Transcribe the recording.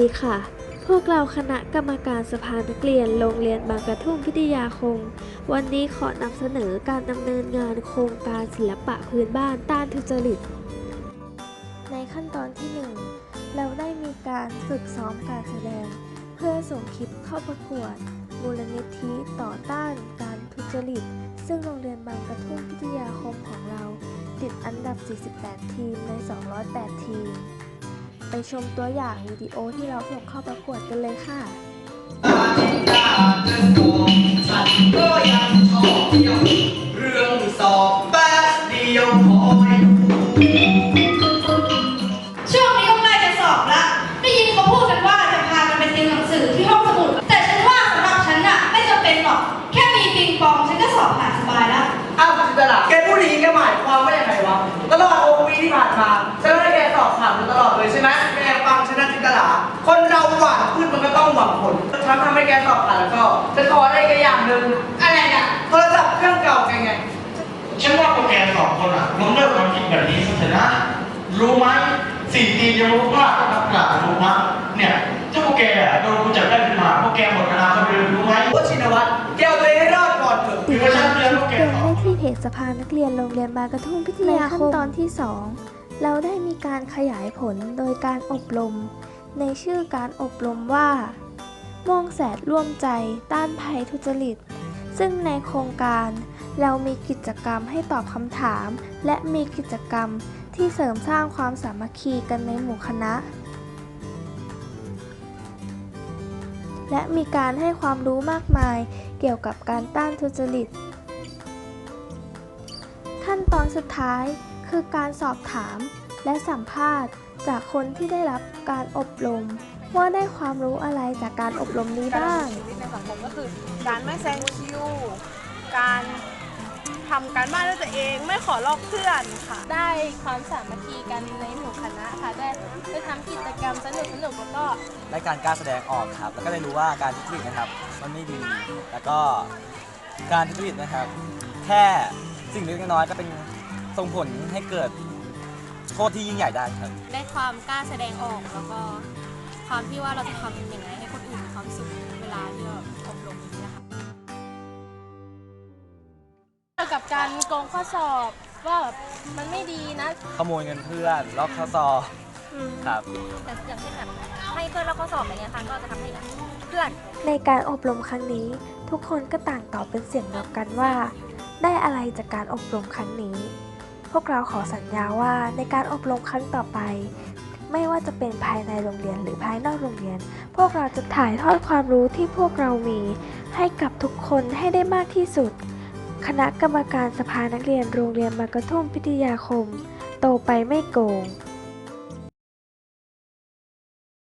ดีค่ะ พวกเราคณะกรรมการสภานักเรียนโรงเรียนบางกระทุ่มพิทยาคมวันนี้ขอนำเสนอการดำเนินงานโครงการศิลปะพื้นบ้านต้านทุจริต ในขั้นตอนที่ 1 เราได้มีการฝึกซ้อมการแสดง เพื่อส่งคลิปเข้าประกวด มูลนิธิต่อต้านการทุจริต ซึ่งโรงเรียนบางกระทุ่มพิทยาคมของเรา ติดอันดับ 48 ทีมใน 208 ทีม ไปชมตัวอย่างวิดีโอที่เราส่งเข้าประกวดกันเลยค่ะก็ยังชอบเที่ยวเรื่องสอบแป๊บเดียวคอยดูช่วงนี้ก็ใกล้จะสอบละได้ยินเขาพูดกันว่าจะพากันไปติวหนังสือที่ห้องสมุด แต่ฉันว่าสำหรับฉันน่ะไม่จำเป็นหรอก แค่มีปิงปองฉันก็สอบผ่านสบายแล้วอ้าวจินตลาแกพูดอย่างนี้แกหมายความว่าอย่างไรวะตลอด6ปีที่ผ่านมาฉันก็ได้แกสอบผ่าน ฉันทำให้แกสอบผ่านแล้วก็จะขออะไรแกอย่างหนึ่งอะไรอะโทรศัพท์เครื่องเก่าแกไงฉันว่าพวกแกสองคนอะล้มเลิกความคิดแบบนี้ซะเถอะนะ รู้ไหมสิ่งที่ยังรู้พลาดนักหนารู้มั้ยเนี่ยถ้าพวกแกอะโดนกูจับได้ขึ้นมาพวกแกหมดอนาคตเลยรู้ไหมว่าชินวัตรแกเอาตัวเองให้รอดก่อนเถอะติดตามคลิปเตือนได้ที่เพจสภานักเรียนโรงเรียนบางกระทุ่มพิทยาคมในขั้นตอนที่ 2 เราได้มีการขยายผลโดยการอบรม ในชื่อการอบรมว่า ม่วงแสดร่วมใจต้านภัยทุจริต ซึ่งในโครงการเรามีกิจกรรมให้ตอบคำถาม และมีกิจกรรมที่เสริมสร้างความสามัคคีกันในหมู่คณะ และมีการให้ความรู้มากมายเกี่ยวกับการต้านทุจริต ขั้นตอนสุดท้ายคือการสอบถามและสัมภาษณ์ จากคนที่ได้รับการอบรม ว่าได้ความรู้อะไรจากการอบรมนี้บ้าง ชีวิตในสังคมก็คือ การไม่แซงคิว การทำการบ้านด้วยตัวเองไม่ขอลอกเพื่อนค่ะ ได้ความสามัคคีกันในหมู่คณะค่ะ ได้ไปทำกิจกรรมสนุกสนุกๆแล้วก็ และการกล้าแสดงออกครับ แล้วก็ได้รู้ว่าการทุจริตนะครับ มันไม่ดี แล้วก็การทุจริตนะครับ แค่สิ่งเล็กน้อยๆก็เป็นส่งผลให้เกิด โทษที่ยิ่งใหญ่ได้ครับ ได้ความกล้าแสดงออกแล้วก็ความที่ว่าเราจะทำยังไงให้คนอื่นมีความสุขเวลาที่เราอบรมนี้นะคะเกี่ยวกับการโกงข้อสอบว่าแบบมันไม่ดีนะ ขโมยเงินเพื่อนลอกข้อสอบครับ แต่อย่างเช่นแบบให้เพื่อนเราข้อสอบอะไรเงี้ยค่ะก็จะทำให้เพื่อน ในการอบรมครั้งนี้ ทุกคนก็ต่างตอบเป็นเสียงเดียวกันว่า ได้อะไรจากการอบรมครั้งนี้พ วกเราขอสัญญาว่าในการอบรมครั้งต่อไป ไม่ว่าจะเป็นภายในโรงเรียนหรือภายนอกโรงเรียน พวกเราจะถ่ายทอดความรู้ที่พวกเรามี ให้กับทุกคนให้ได้มากที่สุด คณะกรรมการสภานักเรียนโรงเรียนมากระทุ่มพิทยาคม โตไปไม่โกง